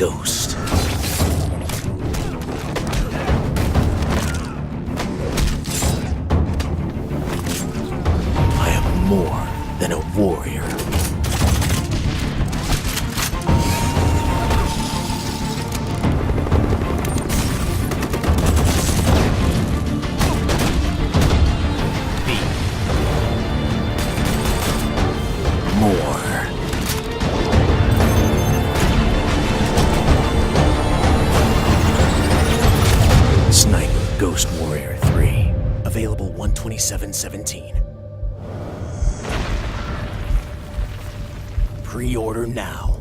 ghost. I am more than a warrior. Sniper Ghost Warrior 3. Available 127.17. Pre-order now.